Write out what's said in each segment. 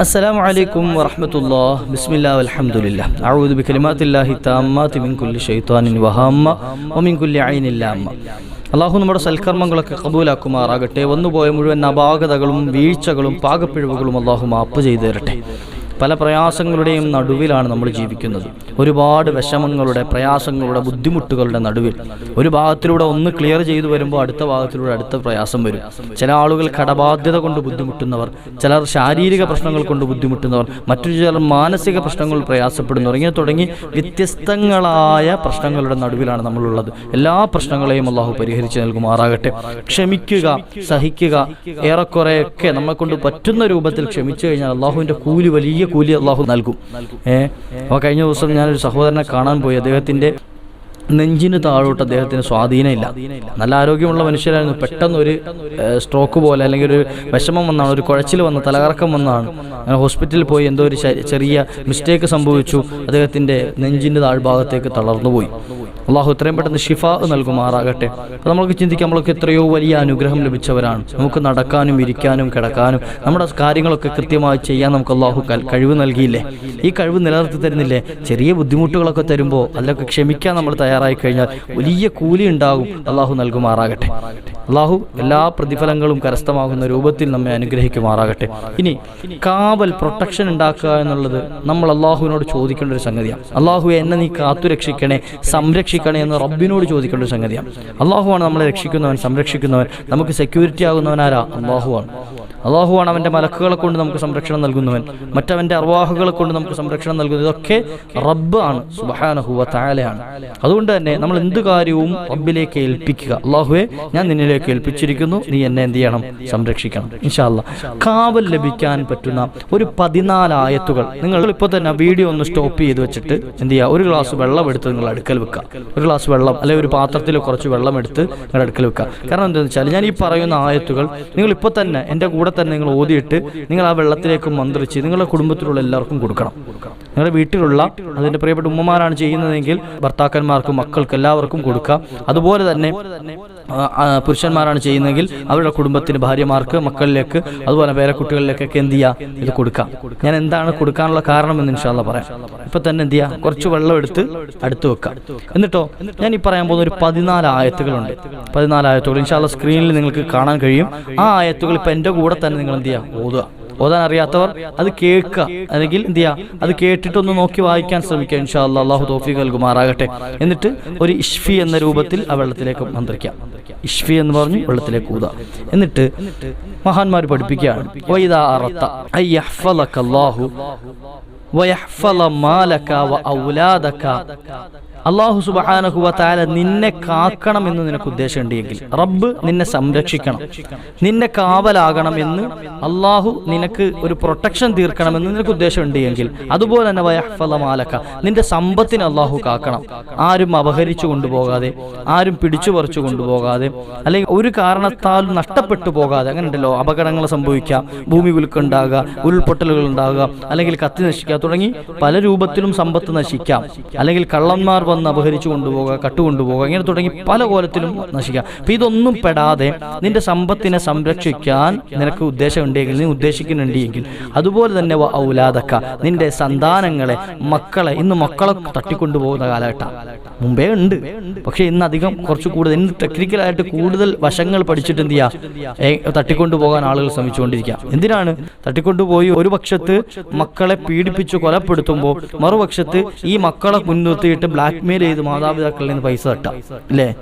السلام عليكم ورحمة الله بسم الله والحمد لله أعوذ بكلمات الله التامات من كل شيطان وهامة ومن كل عين لامة അള്ളാഹു നമ്മുടെ സൽക്കർമ്മങ്ങളൊക്കെ കബൂലാക്കുമാറാകട്ടെ വന്നുപോയ മുഴുവൻ അപാകതകളും വീഴ്ചകളും പാകപ്പിഴവുകളും അള്ളാഹു മാപ്പ് ചെയ്തു തരട്ടെ പല പ്രയാസങ്ങളുടെയും നടുവിലാണ് നമ്മൾ ജീവിക്കുന്നത്. ഒരുപാട് വിഷമങ്ങളുടെ പ്രയാസങ്ങളുടെ ബുദ്ധിമുട്ടുകളുടെ നടുവിൽ. ഒരു ഭാഗത്തിലൂടെ ഒന്ന് ക്ലിയർ ചെയ്തു വരുമ്പോൾ അടുത്ത ഭാഗത്തിലൂടെ അടുത്ത പ്രയാസം വരും. ചില ആളുകൾ കടബാധ്യത കൊണ്ട് ബുദ്ധിമുട്ടുന്നവർ ചിലർ ശാരീരിക പ്രശ്നങ്ങൾ കൊണ്ട് ബുദ്ധിമുട്ടുന്നവർ മറ്റു ചിലർ മാനസിക പ്രശ്നങ്ങൾ പ്രയാസപ്പെടുന്നവർ. ഇങ്ങനെ തുടങ്ങി വ്യത്യസ്തങ്ങളായ പ്രശ്നങ്ങളുടെ നടുവിലാണ് നമ്മളുള്ളത്. എല്ലാ പ്രശ്നങ്ങളെയും അള്ളാഹു പരിഹരിച്ച് നൽകുമാറാകട്ടെ. ക്ഷമിക്കുക സഹിക്കുക ഏറെക്കുറെയൊക്കെ നമ്മെ കൊണ്ട് പറ്റുന്ന രൂപത്തിൽ ക്ഷമിച്ചു കഴിഞ്ഞാൽ അള്ളാഹുവിന്റെ കൂലി വലിയ കൂലി അള്ളാഹു നൽകും. ഏഹ് അപ്പോൾ കഴിഞ്ഞ ദിവസം ഞാനൊരു സഹോദരനെ കാണാൻ പോയി. അദ്ദേഹത്തിന്റെ നെഞ്ചിന് താഴോട്ട് അദ്ദേഹത്തിന് സ്വാധീനമില്ല. നല്ല ആരോഗ്യമുള്ള മനുഷ്യരായിരുന്നു. പെട്ടെന്ന് ഒരു സ്ട്രോക്ക് പോലെ അല്ലെങ്കിൽ ഒരു വിഷമം വന്നാണ് ഒരു കുഴച്ചിൽ വന്ന തലകറക്കം വന്നാണ്. അങ്ങനെ ഹോസ്പിറ്റലിൽ പോയി എന്തോ ഒരു ചെറിയ മിസ്റ്റേക്ക് സംഭവിച്ചു. അദ്ദേഹത്തിന്റെ നെഞ്ചിന്റെ താഴ്ഭാഗത്തേക്ക് തളർന്നുപോയി. അള്ളാഹു എത്രയും പെട്ടെന്ന് ഷിഫ നൽകുമാറാകട്ടെ. നമുക്ക് ചിന്തിക്കാം നമ്മൾക്ക് എത്രയോ വലിയ അനുഗ്രഹം ലഭിച്ചവരാണ്. നമുക്ക് നടക്കാനും ഇരിക്കാനും കിടക്കാനും നമ്മുടെ കാര്യങ്ങളൊക്കെ കൃത്യമായി ചെയ്യാൻ നമുക്ക് അള്ളാഹു കഴിവ് നൽകിയില്ലേ? ഈ കഴിവ് നിലനിർത്തി തരുന്നില്ലേ? ചെറിയ ബുദ്ധിമുട്ടുകളൊക്കെ തരുമ്പോൾ അതിലൊക്കെ ക്ഷമിക്കാൻ നമ്മൾ തയ്യാറായി കഴിഞ്ഞാൽ വലിയ കൂലി ഉണ്ടാകും അള്ളാഹു നൽകുമാറാകട്ടെ. അള്ളാഹു എല്ലാ പ്രതിഫലങ്ങളും കരസ്ഥമാകുന്ന രൂപത്തിൽ നമ്മെ അനുഗ്രഹിക്കുമാറാകട്ടെ. ഇനി കാവൽ പ്രൊട്ടക്ഷൻ ഉണ്ടാക്കുക എന്നുള്ളത് നമ്മൾ അള്ളാഹുവിനോട് ചോദിക്കേണ്ട ഒരു സംഗതിയാണ്. അള്ളാഹു എന്നെ നീ കാത്തുരക്ഷിക്കണേ സംരക്ഷിക്കണേ എന്ന് റബ്ബിനോട് ചോദിക്കേണ്ട ഒരു സംഗതിയാണ്. അള്ളാഹുവാണ് നമ്മളെ രക്ഷിക്കുന്നവൻ സംരക്ഷിക്കുന്നവൻ. നമുക്ക് സെക്യൂരിറ്റി ആകുന്നവനാരാ അള്ളാഹുവാണ്. അള്ളാഹുവാണ് അവന്റെ മലക്കുകളെ കൊണ്ട് നമുക്ക് സംരക്ഷണം നൽകുന്നവൻ. മറ്റവന്റെ അർവാഹുകളെ കൊണ്ട് നമുക്ക് സംരക്ഷണം നൽകുന്നത് ഇതൊക്കെ റബ്ബ് ആണ്. സുബഹാനഹുവ താലയാണ് അതുകൊണ്ട് തന്നെ നമ്മൾ എന്ത് കാര്യവും റബ്ബിലേക്ക് ഏൽപ്പിക്കുക. അള്ളാഹുവെ ഞാൻ നിന്നിലേക്ക് ഏൽപ്പിച്ചിരിക്കുന്നു. നീ എന്നെ എന്ത് ചെയ്യണം? സംരക്ഷിക്കണം. ഇൻഷാല്ല കാവൽ ലഭിക്കാൻ പറ്റുന്ന ഒരു പതിനാല് ആയത്തുകൾ. നിങ്ങൾ ഇപ്പോൾ തന്നെ വീഡിയോ ഒന്ന് സ്റ്റോപ്പ് ചെയ്ത് വെച്ചിട്ട് എന്ത് ചെയ്യുക? ഒരു ഗ്ലാസ് വെള്ളം എടുത്ത് നിങ്ങൾ അടുക്കൽ വെക്കുക. ഒരു ഗ്ലാസ് വെള്ളം അല്ലെങ്കിൽ ഒരു പാത്രത്തിൽ കുറച്ച് വെള്ളം എടുത്ത് നിങ്ങൾ അടുക്കൽ വെക്കുക. കാരണം എന്താണെന്ന് വെച്ചാൽ ഞാൻ ഈ പറയുന്ന ആയത്തുകൾ നിങ്ങൾ ഇപ്പോൾ തന്നെ എന്റെ കൂടെ തന്നെ നിങ്ങൾ ഓതിയിട്ട് നിങ്ങൾ ആ വെള്ളത്തിലേക്ക് മന്ത്രിച്ച് നിങ്ങളുടെ കുടുംബത്തിലുള്ള എല്ലാവർക്കും കൊടുക്കണം. നിങ്ങളുടെ വീട്ടിലുള്ള അതിന്റെ പ്രിയപ്പെട്ട ഉമ്മമാരാണ് ചെയ്യുന്നതെങ്കിൽ ഭർത്താക്കന്മാർക്കും മക്കൾക്ക് എല്ലാവർക്കും കൊടുക്കാം അതുപോലെ തന്നെ പുരുഷന്മാരാണ് ചെയ്യുന്നതെങ്കിൽ അവരുടെ കുടുംബത്തിന് ഭാര്യമാർക്ക് മക്കളിലേക്ക് അതുപോലെ വേറെ കുട്ടികളിലേക്കൊക്കെ എന്ത് ചെയ്യുക? ഇത് കൊടുക്കാം ഞാൻ എന്താണ് കൊടുക്കാനുള്ള കാരണം എന്ന് ഇൻഷാല്ല പറയാം. ഇപ്പൊ തന്നെ എന്ത് ചെയ്യുക? കുറച്ച് വെള്ളം എടുത്ത് അടുത്ത് വെക്കാം എന്നിട്ടോ ഞാൻ ഈ പറയാൻ പോകുന്ന ഒരു പതിനാല് ആയത്തുകളുണ്ട്. പതിനാല് ആയത്തുകൾ ഇൻഷാല്ല സ്ക്രീനിൽ നിങ്ങൾക്ക് കാണാൻ കഴിയും. ആ ആയത്തുകൾ ഇപ്പൊ എന്റെ കൂടെ തന്നെ നിങ്ങൾ എന്ത് ചെയ്യുക ഓതുക. ഓതാൻ അറിയാത്തവർ അത് കേൾക്കുക. അല്ലെങ്കിൽ എന്ത് ചെയ്യുക അത് കേട്ടിട്ടൊന്ന് നോക്കി വായിക്കാൻ ശ്രമിക്കുക. ഇൻഷാ അല്ലാ അള്ളാഹു തോഫി നൽകുമാറാകട്ടെ. എന്നിട്ട് ഒരു ഇഷ്ഫി എന്ന രൂപത്തിൽ ആ വെള്ളത്തിലേക്ക് മന്ത്രിക്കാം ഇഷ്ഫി എന്ന് പറഞ്ഞ് വെള്ളത്തിലേക്ക് ഊതാം എന്നിട്ട് മഹാന്മാർ പഠിപ്പിക്കുകയാണ്. അള്ളാഹു വയഹ്ഫല മാലക അള്ളാഹു സുബഹാനഹുവ താല നിന്നെ കാക്കണം എന്ന് നിനക്ക് ഉദ്ദേശമുണ്ടെങ്കിൽ റബ്ബ് നിന്നെ സംരക്ഷിക്കണം. നിന്നെ കാവലാകണം എന്ന് അള്ളാഹു നിനക്ക് ഒരു പ്രൊട്ടക്ഷൻ തീർക്കണം തീർക്കണമെന്ന് നിനക്ക് ഉദ്ദേശമുണ്ടെങ്കിൽ അതുപോലെ തന്നെ വയഫലമാലക്ക നിന്റെ സമ്പത്തിന് അള്ളാഹു കാക്കണം. ആരും അപഹരിച്ചു കൊണ്ടുപോകാതെ ആരും പിടിച്ചു പറിച്ചു കൊണ്ടുപോകാതെ അല്ലെങ്കിൽ ഒരു കാരണത്താലും നഷ്ടപ്പെട്ടു പോകാതെ അങ്ങനെ ഉണ്ടല്ലോ അപകടങ്ങൾ സംഭവിക്കാം ഭൂമി കുലുക്കുണ്ടാകുക ഉരുൾപൊട്ടലുകൾ ഉണ്ടാകുക അല്ലെങ്കിൽ കത്തി നശിക്കുക തുടങ്ങി പല രൂപത്തിലും സമ്പത്ത് നശിക്കാം അല്ലെങ്കിൽ കള്ളന്മാർ വന്ന് അപഹരിച്ചു കൊണ്ടുപോകുക കട്ടുകൊണ്ടുപോകുക ഇങ്ങനെ തുടങ്ങി പല കോലത്തിലും നശിക്കാം അപ്പൊ ഇതൊന്നും പെടാതെ നിന്റെ സമ്പത്തിനെ സംരക്ഷിക്കാൻ നിനക്ക് ഉദ്ദേശമുണ്ടെങ്കിൽ നീ ഉദ്ദേശിക്കുന്നുണ്ടെങ്കിൽ അതുപോലെ തന്നെ ഔലാദക്ക നിന്റെ സന്താനങ്ങളെ മക്കളെ ഇന്ന് മക്കളെ തട്ടിക്കൊണ്ടുപോകുന്ന കാലഘട്ടം. മുമ്പേ ഉണ്ട്. പക്ഷെ ഇന്ന് അധികം കുറച്ച് കൂടുതൽ ഇന്ന് ടെക്നിക്കലായിട്ട് കൂടുതൽ വശങ്ങൾ പഠിച്ചിട്ട് എന്ത് ചെയ്യുക? തട്ടിക്കൊണ്ടുപോകാൻ ആളുകൾ ശ്രമിച്ചുകൊണ്ടിരിക്കുക. എന്തിനാണ്? തട്ടിക്കൊണ്ടുപോയി ഒരു പക്ഷത്ത് മക്കളെ പീഡിപ്പിച്ച് കൊലപ്പെടുത്തുമ്പോൾ മറുപക്ഷത്ത് ഈ മക്കളെ മുൻനിർത്തിയിട്ട് ബ്ലാക്ക് മെയിൽ ചെയ്ത് മാതാപിതാക്കളിൽ നിന്ന് പൈസ തട്ടാം അല്ലേ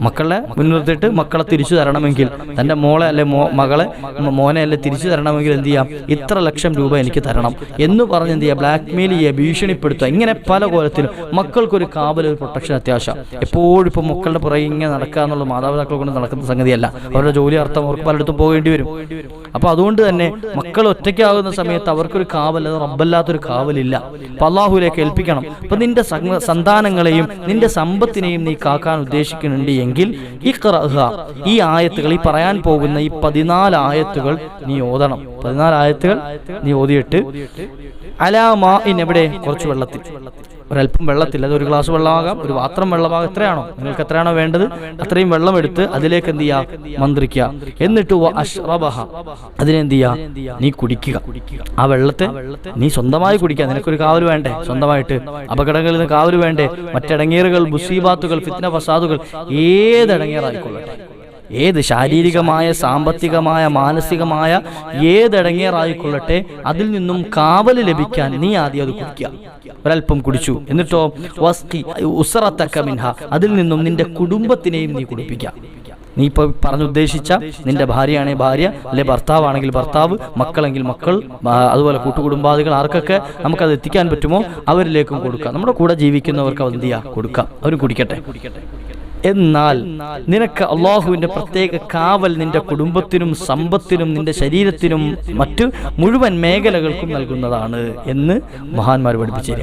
മക്കളെ മുൻനിർത്തിയിട്ട് മക്കളെ തിരിച്ചു തരണമെങ്കിൽ തന്റെ മോളെ അല്ലെ മകളെ മോനെ അല്ലെ തിരിച്ചു തരണമെങ്കിൽ എന്ത് ചെയ്യാം? ഇത്ര ലക്ഷം രൂപ എനിക്ക് തരണം. എന്ന് പറഞ്ഞ് എന്ത് ചെയ്യുക ബ്ലാക്ക് മെയിൽ ചെയ്യുക ഭീഷണിപ്പെടുത്തുക. ഇങ്ങനെ പല കോലത്തിലും മക്കൾക്കൊരു കാവൽ ഒരു പ്രൊട്ടക്ഷൻ അത്യാവശ്യം. എപ്പോഴും ഇപ്പം മക്കളുടെ പുറകെ ഇങ്ങനെ നടക്കുക എന്നുള്ള മാതാപിതാക്കളെ കൊണ്ട് നടക്കുന്ന സംഗതിയല്ല. അവരുടെ ജോലി അർത്ഥം അവർക്ക് പലയിടത്തും പോകേണ്ടി വരും. അപ്പൊ അതുകൊണ്ട് തന്നെ മക്കൾ ഒറ്റയ്ക്കാകുന്ന സമയത്ത് അവർക്കൊരു കാവൽ അത് റബ്ബല്ലാത്തൊരു കാവലില്ല. അപ്പൊ അള്ളാഹുലേക്ക് ഏൽപ്പിക്കണം. അപ്പൊ നിന്റെ സംഗ- സന്താനങ്ങളെയും നിന്റെ സമ്പത്തിനെയും നീ കാക്കാൻ ഉദ്ദേശിക്കുന്നുണ്ട് എങ്കിൽ ഈ ഈ ആയത്തുകൾ ഈ പറയാൻ പോകുന്ന ഈ പതിനാല് ആയത്തുകൾ നീ ഓതണം. പതിനാല് ആയത്തുകൾ നീ ഓതിയിട്ട് അലാമാ ഇൻ എവിടെ? കുറച്ച് വെള്ളത്തിൽ. ഒരല്പം വെള്ളത്തിൽ അത് ഒരു ഗ്ലാസ് വെള്ളമാകാം ഒരു പാത്രം വെള്ളമാകാം. എത്രയാണോ? നിങ്ങൾക്ക് എത്രയാണോ വേണ്ടത്? അത്രയും വെള്ളം എടുത്ത് അതിലേക്ക് എന്ത് ചെയ്യുക മന്ത്രിക്കുക. എന്നിട്ട് അതിനെന്ത് ചെയ്യുക നീ കുടിക്കുക. ആ വെള്ളത്തെ നീ സ്വന്തമായി കുടിക്കുക. നിനക്കൊരു കാവൽ വേണ്ടേ? സ്വന്തമായിട്ട്. അപകടങ്ങളിൽ നിന്ന് കാവൽ വേണ്ടേ? മറ്റടങ്ങേറുകൾ മുസീബാത്തുകൾ ഫിത്ന ഫസാദുകൾ ഏതടങ്ങേറായിക്കൊള്ളട്ടെ ഏത് ശാരീരികമായ സാമ്പത്തികമായ മാനസികമായ ഏതടങ്ങിയറായിക്കൊള്ളട്ടെ അതിൽ നിന്നും കാവൽ ലഭിക്കാൻ നീ ആദ്യം അത് കുടിക്കുക. ഒരല്പം കുടിച്ചു. എന്നിട്ടോ വസ്തി ഉസറത്തക്ക മിൻഹ അതിൽ നിന്നും നിന്റെ കുടുംബത്തിനെയും നീ കുടിപ്പിക്കുക. നീ ഇപ്പൊ പറഞ്ഞുദ്ദേശിച്ച നിന്റെ ഭാര്യയാണെങ്കിൽ ഭാര്യ അല്ലെ ഭർത്താവാണെങ്കിൽ ഭർത്താവ് മക്കളെങ്കിൽ മക്കൾ അതുപോലെ കൂട്ടുകുടുംബാദികൾ ആർക്കൊക്കെ നമുക്കത് എത്തിക്കാൻ പറ്റുമോ? അവരിലേക്കും കൊടുക്കാം നമ്മുടെ കൂടെ ജീവിക്കുന്നവർക്ക് അത് എന്ത് ചെയ്യാം കൊടുക്കാം അവർ കുടിക്കട്ടെ കുടിക്കട്ടെ. എന്നാൽ നിനക്ക് അള്ളാഹുവിന്റെ പ്രത്യേക കാവൽ നിന്റെ കുടുംബത്തിനും സമ്പത്തിനും നിന്റെ ശരീരത്തിനും മറ്റു മുഴുവൻ മേഖലകൾക്കും നൽകുന്നതാണ് എന്ന് മഹാന്മാർ പഠിപ്പിച്ചു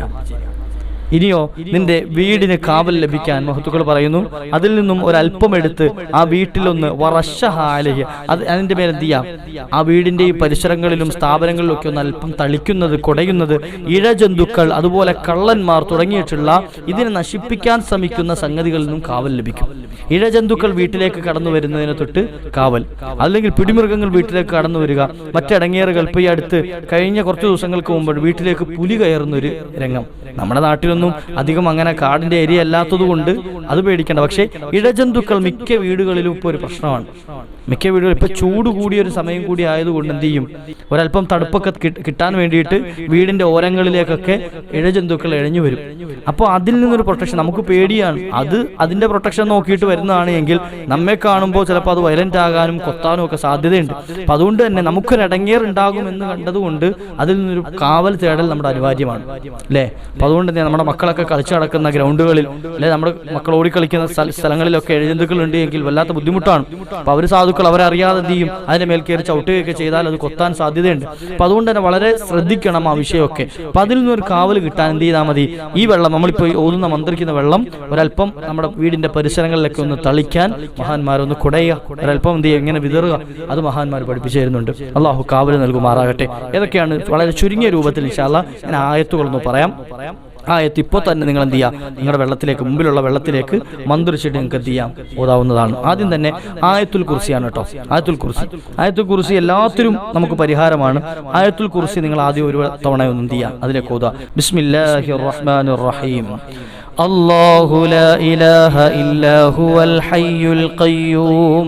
ഇനിയോ നിന്റെ വീടിന് കാവൽ ലഭിക്കാൻ മഹത്തുക്കൾ പറയുന്നു. അതിൽ നിന്നും ഒരല്പം എടുത്ത് ആ വീട്ടിലൊന്ന് വറശഹാലഹ്യ അത് അതിന്റെ മേലെ എന്ത് ചെയ്യാം? ആ വീടിന്റെ ഈ പരിസരങ്ങളിലും സ്ഥാപനങ്ങളിലും ഒക്കെ ഒന്ന് അല്പം തളിക്കുന്നത് കുടയുന്നത് ഇഴജന്തുക്കൾ അതുപോലെ കള്ളന്മാർ തുടങ്ങിയിട്ടുള്ള ഇതിനെ നശിപ്പിക്കാൻ ശ്രമിക്കുന്ന സംഗതികളിൽ നിന്നും കാവൽ ലഭിക്കും. ഇഴജന്തുക്കൾ വീട്ടിലേക്ക് കടന്നു വരുന്നതിനെ തൊട്ട് കാവൽ. അല്ലെങ്കിൽ പിടിമൃഗങ്ങൾ വീട്ടിലേക്ക് കടന്നു വരിക. മറ്റടങ്ങേറുകൾ ഇപ്പൊ ഈ അടുത്ത് കഴിഞ്ഞ കുറച്ച് ദിവസങ്ങൾക്ക് മുമ്പ് വീട്ടിലേക്ക് പുലി കയറുന്ന ഒരു രംഗം. നമ്മുടെ നാട്ടിലൊന്നും അധികം അങ്ങനെ കാടിന്റെ ഏരിയ അല്ലാത്തത് കൊണ്ട് അത് പേടിക്കേണ്ട. പക്ഷേ ഇഴജന്തുക്കൾ മിക്ക വീടുകളിലും ഇപ്പോൾ ഒരു പ്രശ്നമാണ്. മിക്ക വീടുകളിൽ ഇപ്പൊ ചൂട് കൂടിയ ഒരു സമയം കൂടി ആയതുകൊണ്ട് എന്ത് ചെയ്യും? ഒരല്പം തണുപ്പൊക്കെ കിട്ടാൻ വേണ്ടിയിട്ട് വീടിന്റെ ഓരങ്ങളിലേക്കൊക്കെ ഇഴജന്തുക്കൾ ഇഴഞ്ഞു വരും. അപ്പോൾ അതിൽ നിന്നൊരു പ്രൊട്ടക്ഷൻ നമുക്ക് പേടിയാണ്. അത് അതിന്റെ പ്രൊട്ടക്ഷൻ നോക്കിയിട്ട് വരുന്നതാണ് എങ്കിൽ നമ്മെ കാണുമ്പോൾ ചിലപ്പോൾ അത് വയലന്റ് ആകാനും കൊത്താനും ഒക്കെ സാധ്യതയുണ്ട്. അപ്പൊ അതുകൊണ്ട് തന്നെ നമുക്കൊരു ഇടങ്ങേർ ഉണ്ടാകും എന്ന് കണ്ടതുകൊണ്ട് അതിൽ നിന്നൊരു കാവൽ തേടൽ നമ്മുടെ അനിവാര്യമാണ്. അല്ലേ? അപ്പൊ അതുകൊണ്ട് തന്നെ നമ്മുടെ മക്കളൊക്കെ കളിച്ചു നടക്കുന്ന ഗ്രൗണ്ടുകളിൽ അല്ലെ നമ്മുടെ മക്കൾ ഓടിക്കളിക്കുന്ന സ്ഥല- സ്ഥലങ്ങളിലൊക്കെ എഴുജന്തുക്കൾ ഉണ്ട് എങ്കിൽ വല്ലാത്ത ബുദ്ധിമുട്ടാണ്. അപ്പൊ അവർ സാധുക്കൾ അവരറിയാതെ എന്ത് ചെയ്യും? അതിന്റെ മേൽ കയറി ചവിട്ടുകയൊക്കെ ചെയ്താൽ അത് കൊത്താൻ സാധ്യതയുണ്ട്. അപ്പൊ അതുകൊണ്ട് തന്നെ വളരെ ശ്രദ്ധിക്കണം ആ വിഷയമൊക്കെ. അപ്പൊ അതിൽ ഒരു കാവൽ കിട്ടാൻ എന്ത് ചെയ്താൽ മതി? ഈ വെള്ളം നമ്മളിപ്പോ ഈ ഓതുന്ന മന്ത്രിക്കുന്ന വെള്ളം ഒരല്പം നമ്മുടെ വീടിന്റെ പരിസരങ്ങളിലൊക്കെ ഒന്ന് തളിക്കാൻ മഹാന്മാരൊന്ന് കുടയുക. ഒരല്പം എന്ത് ചെയ്യുക? ഇങ്ങനെ വിതറുക. അത് മഹാന്മാർ പഠിപ്പിച്ചു തരുന്നുണ്ട്. അള്ളാഹു കാവൽ നൽകുമാറാകട്ടെ. ഏതൊക്കെയാണ് വളരെ ചുരുങ്ങിയ രൂപത്തിൽ ഇൻഷാല്ല ഞാൻ ആയത്തുകളൊന്ന് പറയാം. ആ എത്തി ഇപ്പോൾ തന്നെ നിങ്ങൾ എന്ത് ചെയ്യുക നിങ്ങളുടെ വെള്ളത്തിലേക്ക് മുമ്പിലുള്ള വെള്ളത്തിലേക്ക് മന്ത്രിച്ചിട്ട് നിങ്ങൾക്ക് എന്ത് ചെയ്യാം? ഓതാവുന്നതാണ്. ആദ്യം തന്നെ ആയത്തുൽ കുർസിയാണ് കേട്ടോ. ആയത്തുൽ കുർസി. ആയത്തുൽ കുർസി. എല്ലാത്തിനും നമുക്ക് പരിഹാരമാണ്. ആയത്തുൽ കുർസി നിങ്ങൾ ആദ്യം ഒരു തവണ ഒന്നും ചെയ്യാം? അതിലേക്ക് ഓതുക ബിസ്മില്ലാഹി റഹ്മാൻ റഹീം അള്ളാഹു ലാ ഇലാഹ ഇല്ലാ ഹുവൽ ഹയ്യുൽ ഖയ്യൂം.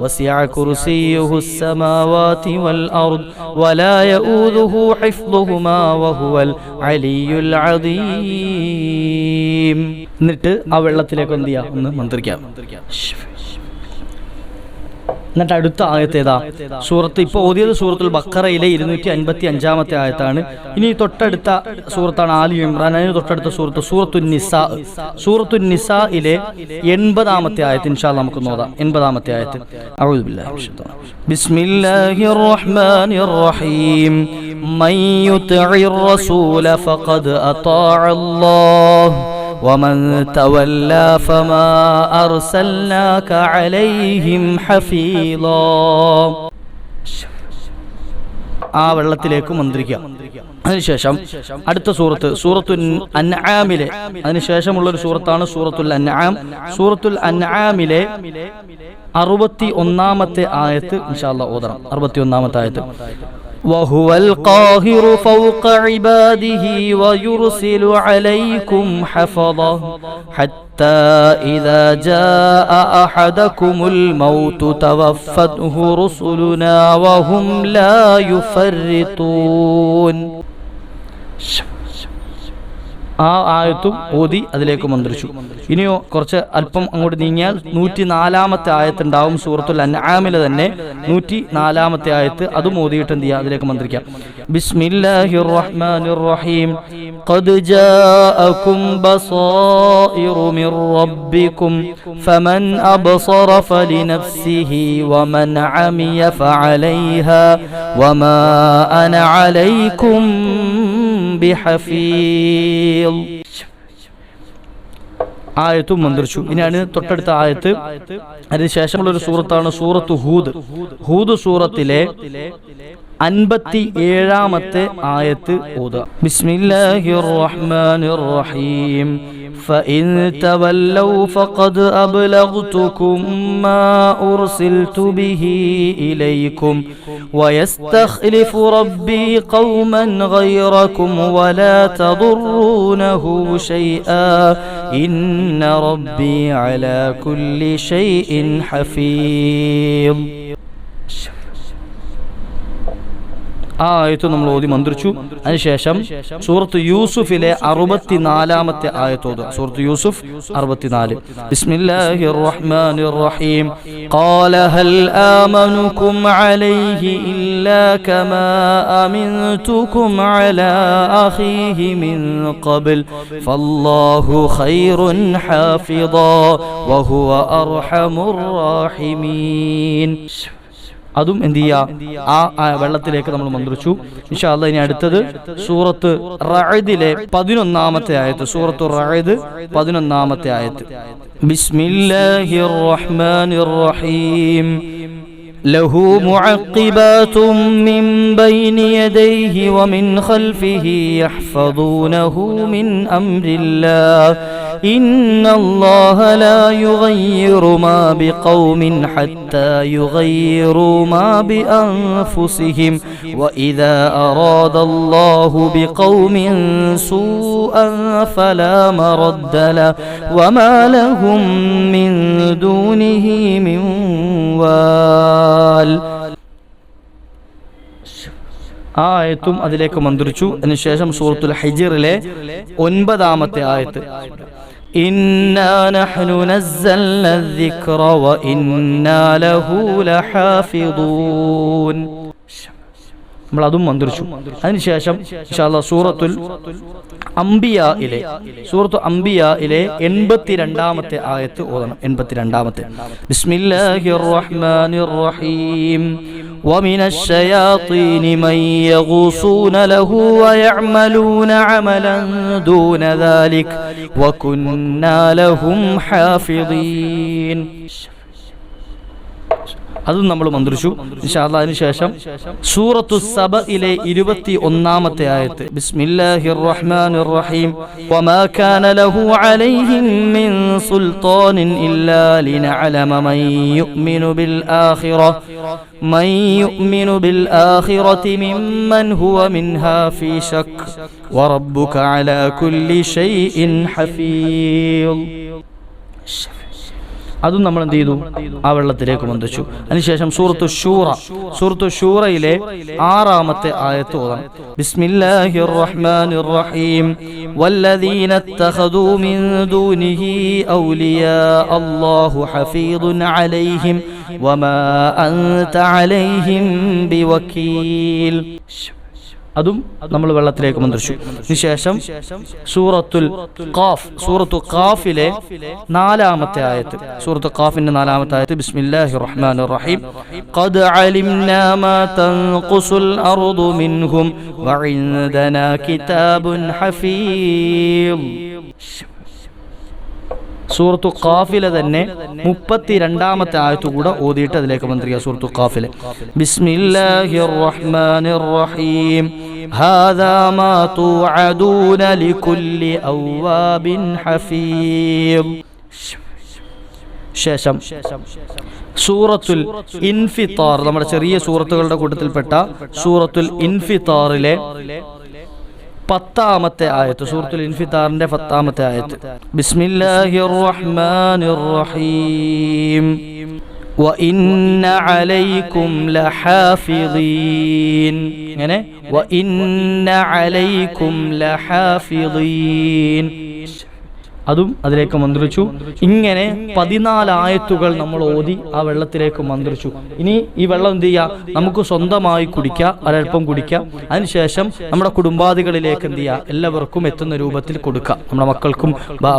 وسع كرسيه السماوات والأرض ولا يؤوذه حفظهما وهو العلي العظيم എന്നിട്ട് ആ വെള്ളത്തിലേക്ക് എന്ത് ചെയ്യാം ഒന്ന് മന്ത്രിക്കാം എന്നിട്ട് അടുത്ത ആയത്തേതാ സൂറത്ത് ഇപ്പോൾ ഓതിയത് സൂറത്തുൽ ബക്കറയിലെ ഇരുന്നൂറ്റി അൻപത്തി അഞ്ചാമത്തെ ആയത്താണ്. ഇനി തൊട്ടടുത്ത സൂറത്താണ് ആലി ഇമ്രാൻ അതിന് തൊട്ടടുത്ത സൂറത്ത് സൂറത്തുൻ നിസാ സൂറത്തുൻ നിസായിലെ എൺപതാമത്തെ ആയത്ത് ഇൻഷാ നമുക്ക് നോതാം എൺപതാമത്തെ ആയത്ത്. ബിസ്മില്ലാഹിർ റഹ്മാനിർ റഹീം മൻ റസൂല ഫഖദ് അല്ലാഹ്. ومن تولى فما أرسلناك عليهم حفيظا ആ വെള്ളത്തിലേക്ക് മന്ത്രിക്കാം അതിനുശേഷം അടുത്ത സൂറത്ത് സൂറത്തുൽ അൻആമിലെ അതിനുശേഷമുള്ള ഒരു സൂറത്താണ് സൂറത്തുൽ അൻആം സൂറത്തുൽ അൻആമിലെ അറുപത്തി ഒന്നാമത്തെ ആയത്ത് ഇൻഷാല്ല ഓതണം അറുപത്തി ഒന്നാമത്തെ ആയത്ത് وهو القاهر فوق عباده ويرسل عليكم حفظه حتى إذا جاء أحدكم الموت توفته رسلنا وهم لا يفرطون. ആ ആയത്തും ഓതി അതിലേക്ക് മന്ത്രിച്ചു. ഇനിയോ കുറച്ച് അല്പം അങ്ങോട്ട് നീങ്ങിയാൽ നൂറ്റി നാലാമത്തെ ആയത്തുണ്ടാവും സൂറത്തുൽ അന്നാമില തന്നെ. നൂറ്റി നാലാമത്തെ ആയത്ത് അതും ഓതിയിട്ട് എന്ത് ചെയ്യുക? അതിലേക്ക് മന്ത്രിക്കാം. ബിസ്മില്ലാഹിർ റഹ്മാനിർ റഹീം ഖദ് ജാഅകും മിർ റബ്ബികും. ഫമൻ അബ്സറ ഫലിനഫ്സിഹി വമൻ വമാ അന ബിഹഫീൽ. ആയത്തും മന്ത്രിച്ചു. ഇനിയാണ് തൊട്ടടുത്ത ആയത്ത്. അതിനുശേഷമുള്ള ഒരു സൂറത്താണ് സൂറത്ത് ഹൂദ്. ഹൂദ് സൂറത്തിലെ അൻപത്തി ഏഴാമത്തെ ആയത്ത് ഓതുക. ബിസ്മില്ലാഹിർ റഹ്മാനിർ റഹീം. فإن تولوا فقد أبلغتكم ما أرسلت به إليكم ويستخلف ربي قوما غيركم ولا تضرونه شيئا. إن ربي على كل شيء حفيظ. ആ ആയത്ത് നമ്മൾ ഓതി മന്ത്രിച്ചു അതിനുശേഷം സൂറത്ത് യൂസുഫിലെ അറുപത്തിനാലാമത്തെ ആയത്തോത് സൂറത്ത് യൂസുഫ് അറുപത്തിനാല് ബിസ്മില്ലാഹിർ റഹ്മാനിർ റഹീം قال هل آمنكم عليه إلا كما أمنتكم على أخيه من قبل فالله خير حافظا وهو أرحم الراحمين അതും എന്ത് ചെയ്യുക ആ ആ വെള്ളത്തിലേക്ക് നമ്മൾ മന്ത്രിച്ചു ഇൻഷാല്ല ഇനി അടുത്തത് സൂറത്ത് റഅദിലെ പതിനൊന്നാമത്തെ ആയത്ത് സൂറത്ത് റഅദ് പതിനൊന്നാമത്തെ ആയത്ത് ബിസ്മില്ലാഹിർ റഹ്മാനിർ റഹീം له معقبات من بين يديه ومن خلفه يحفظونه من أمر الله إن الله لا يغير ما بقوم حتى يغيروا ما بأنفسهم وإذا أراد الله بقوم سوءا فلا مرد له وما لهم من دونه من وال ആ ആയത്തും അതിലേക്ക് മന്ത്രിച്ചു അതിനുശേഷം സൂറത്തുൽ ഹജിറിലെ ഒൻപതാമത്തെ ആയത്ത് إنا نحن نزلنا الذكر وإنا له لحافظون നമ്മൾ അതും മന്ത്രിച്ചു അതിനുശേഷം ഇൻഷാല്ലാ സൂറത്തുൽ അംബിയയിലെ സൂറത്തു അംബിയയിലെ എൺപത്തിരണ്ടാമത്തെ ആയത്ത് ഓതണം എൺപത്തിരണ്ടാമത്തെ ബിസ്മില്ലാഹിർ റഹ്മാനിർ റഹീം ومن الشياطين من يغوصون له ويعملون عملا دون ذلك وكنا لهم حافظين. അതും നമ്മൾ മന്ത്രിച്ചു. അതിനു അതിനുശേഷം സൂറത്തു സബയിലെ ഇരുപത്തി ഒന്നാമത്തെ ആയത്ത്. ബിസ്മില്ലാഹിർ റഹ്മാനിർ റഹീം വമാ ലഹു അലൈഹിം മിൻ സുൽത്താനിൻ ഇല്ലാ ലിനഅലമ മൻ യുഅ്മിനു ബിൽ ആഖിറ മൻ യുഅ്മിനു ബിൽ ആഖിറതി മിമ്മൻ ഹുവ മിൻഹാ ഫീ ശക്. വറബ്ബുക അലാ കുല്ലി ഷൈഇൻ ഹഫീൾ അതും നമ്മൾ എന്ത് ചെയ്തു ആ വെള്ളത്തിലേക്ക് മന്ത്രിച്ചു അതിനുശേഷം സൂറത്തു ഷൂറ സൂറത്തു ഷൂറയിലെ ആറാമത്തെ ആയത്ത് ഓതാം ബിസ്മില്ലാഹിർ റഹ്മാനിർ റഹീം والذين اتخذوا من دونه أولياء الله حفيظ عليهم وما أنت عليهم بوكيل അതും നമ്മൾ വെള്ളത്തിലേക്ക് മന്ത്രിച്ചു. ശേഷം സൂറത്തുൽ ഖാഫ് സൂറത്തു ഖാഫിലെ നാലാമത്തെ ആയത്ത്. സൂറത്തു ഖാഫിന്റെ നാലാമത്തെ ആയത്ത് ബിസ്മില്ലാഹിർ റഹ്മാനിർ റഹീം ഖദ് അലിംനാ മാ തൻഖുസുൽ അർദു മിൻഹും വഇൻദനാ കിതാബുൻ ഹഫീം. സൂറത്തു ഖാഫിലെ തന്നെ മുപ്പത്തി രണ്ടാമത്തെ ആയത്ത് കൂടെ ഓതിയിട്ട് അതിലേക്ക് മന്ത്രിയ സൂറത്തു ഖാഫിലെ. ബിസ്മില്ലാഹിർ റഹ്മാനിർ റഹീം ഹാദാ ما توعدون لكل أواب حفيظ. ശേഷം സൂറത്തുൽ ഇൻഫിത്താർ നമ്മുടെ ചെറിയ സൂറത്തുകളുടെ കൂട്ടത്തിൽപ്പെട്ട സൂറത്തുൽ ഇൻഫിത്താറിലെ പത്താമത്തെ ആയത്ത് സൂറത്തുൽ ഇൻഫിത്താറിന്റെ പത്താമത്തെ ആയത്ത്. ബിസ്മില്ലാഹിർ റഹ്മാനിർ റഹീം. وإن عليكم لحافظين അങ്ങനെ وإن عليكم لحافظين അതും അതിലേക്ക് മന്ത്രിച്ചു. ഇങ്ങനെ പതിനാല് ആയത്തുകൾ നമ്മൾ ഓതി ആ വെള്ളത്തിലേക്ക് മന്ത്രിച്ചു. ഇനി ഈ വെള്ളം എന്ത് ചെയ്യുക നമുക്ക് സ്വന്തമായി കുടിക്കാം ഒരൽപ്പം കുടിക്കാം. അതിനുശേഷം നമ്മുടെ കുടുംബാദികളിലേക്ക് എന്ത് ചെയ്യുക എല്ലാവർക്കും എത്തുന്ന രൂപത്തിൽ കൊടുക്കാം. നമ്മുടെ മക്കൾക്കും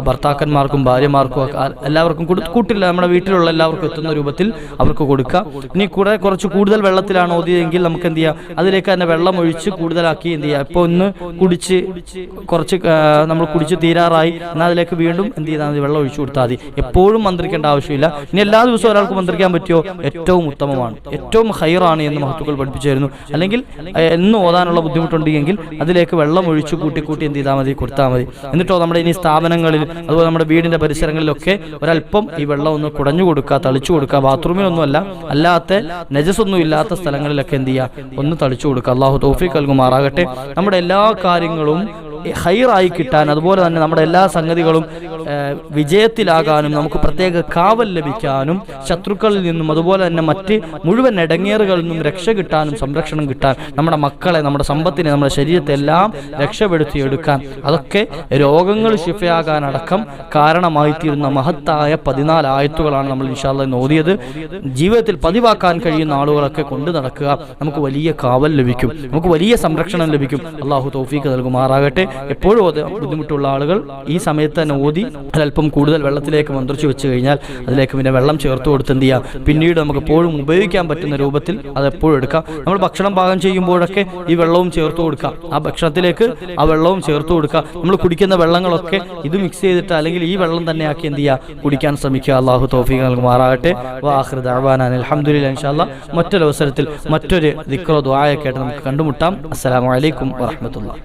ഭർത്താക്കന്മാർക്കും ഭാര്യമാർക്കും എല്ലാവർക്കും കൊടു കൂട്ടില്ല. നമ്മുടെ വീട്ടിലുള്ള എല്ലാവർക്കും എത്തുന്ന രൂപത്തിൽ അവർക്ക് കൊടുക്കുക ഇനി കൂടെ കുറച്ച് കൂടുതൽ വെള്ളത്തിലാണ് ഓതിയതെങ്കിൽ നമുക്ക് എന്ത് ചെയ്യാം? അതിലേക്ക് തന്നെ വെള്ളം ഒഴിച്ച് കൂടുതലാക്കി എന്ത് ചെയ്യാം? ഇപ്പോൾ ഒന്ന് കുടിച്ച് കുറച്ച് നമ്മൾ കുടിച്ച് തീരാറായി. എന്നാൽ അതിലേക്ക് വീണ്ടും എന്ത് ചെയ്താൽ മതി? വെള്ളം ഒഴിച്ചു കൊടുത്താൽ മതി. എപ്പോഴും മന്ത്രിക്കേണ്ട ആവശ്യമില്ല. ഇനി എല്ലാ ദിവസവും ഒരാൾക്ക് മന്ത്രിക്കാൻ പറ്റിയോ? ഏറ്റവും ഉത്തമമാണ്. ഏറ്റവും ഹൈറാണ് എന്ന് മഹത്തുക്കൾ പഠിപ്പിച്ചായിരുന്നു അല്ലെങ്കിൽ എന്ന് ഓതാനുള്ള ബുദ്ധിമുട്ടുണ്ടെങ്കിൽ അതിലേക്ക് വെള്ളം ഒഴിച്ചു കൂട്ടി കൂട്ടി എന്ത് ചെയ്താൽ മതി? കൊടുത്താൽ മതി. എന്നിട്ടോ നമ്മുടെ ഇനി സ്ഥാപനങ്ങളിൽ അതുപോലെ നമ്മുടെ വീടിന്റെ പരിസരങ്ങളിലൊക്കെ ഒരല്പം ഈ വെള്ളം ഒന്ന് കുടഞ്ഞു കൊടുക്കുക തളിച്ചു കൊടുക്കുക ബാത്റൂമിലൊന്നുമല്ല അല്ലാത്ത നജസൊന്നും ഇല്ലാത്ത സ്ഥലങ്ങളിലൊക്കെ എന്ത് ചെയ്യുക? ഒന്ന് തളിച്ചു കൊടുക്കുക. അള്ളാഹു തൗഫീഖ് നൽകുമാറാകട്ടെ. നമ്മുടെ എല്ലാ കാര്യങ്ങളും ഹൈറായി കിട്ടാൻ അതുപോലെ തന്നെ നമ്മുടെ എല്ലാ സംഗതികളും വിജയത്തിലാകാനും നമുക്ക് പ്രത്യേക കാവൽ ലഭിക്കാനും ശത്രുക്കളിൽ നിന്നും അതുപോലെ തന്നെ മറ്റ് മുഴുവൻ ഇടങ്ങേറുകളിൽ നിന്നും രക്ഷ കിട്ടാനും സംരക്ഷണം കിട്ടാൻ നമ്മുടെ മക്കളെ നമ്മുടെ സമ്പത്തിനെ നമ്മുടെ ശരീരത്തെ എല്ലാം രക്ഷപ്പെടുത്തിയെടുക്കാൻ അതൊക്കെ രോഗങ്ങൾ ശിഫയാകാനടക്കം കാരണമായി തീരുന്ന മഹത്തായ പതിനാല് ആയത്തുകളാണ് നമ്മൾ ഇൻഷാല്ല ഓതിയത്. ജീവിതത്തിൽ പതിവാക്കാൻ കഴിയുന്ന ആളുകളൊക്കെ കൊണ്ടു നടക്കുക. നമുക്ക് വലിയ കാവൽ ലഭിക്കും. നമുക്ക് വലിയ സംരക്ഷണം ലഭിക്കും. അള്ളാഹു തോഫീക്ക് നൽകുമാറാകട്ടെ. എപ്പോഴും ബുദ്ധിമുട്ടുള്ള ആളുകൾ ഈ സമയത്ത് തന്നെ ഓതി അല്പം കൂടുതൽ വെള്ളത്തിലേക്ക് മന്ത്രിച്ചു വെച്ച് കഴിഞ്ഞാൽ അതിലേക്ക് പിന്നെ വെള്ളം ചേർത്ത് കൊടുത്ത് എന്ത് ചെയ്യാം? പിന്നീട് നമുക്ക് എപ്പോഴും ഉപയോഗിക്കാൻ പറ്റുന്ന രൂപത്തിൽ അത് എപ്പോഴും എടുക്കാം. നമ്മൾ ഭക്ഷണം പാകം ചെയ്യുമ്പോഴൊക്കെ ഈ വെള്ളവും ചേർത്ത് കൊടുക്കാം. ആ ഭക്ഷണത്തിലേക്ക് ആ വെള്ളവും ചേർത്ത് കൊടുക്കുക നമ്മൾ കുടിക്കുന്ന വെള്ളങ്ങളൊക്കെ ഇത് മിക്സ് ചെയ്തിട്ട് അല്ലെങ്കിൽ ഈ വെള്ളം തന്നെ ആക്കി എന്ത് ചെയ്യുക കുടിക്കാൻ ശ്രമിക്കുക. അള്ളാഹു തോഫീഖ് നൽകുമാറാകട്ടെ. വാഹൃദ് അഹ്വാനാൻ മറ്റൊരു അവസരത്തിൽ മറ്റൊരു ദിക്രോ ദ്വായൊക്കെ ആയിട്ട് നമുക്ക് കണ്ടുമുട്ടാം. അസ്സലാമു അലൈക്കും വറഹമത്തുള്ള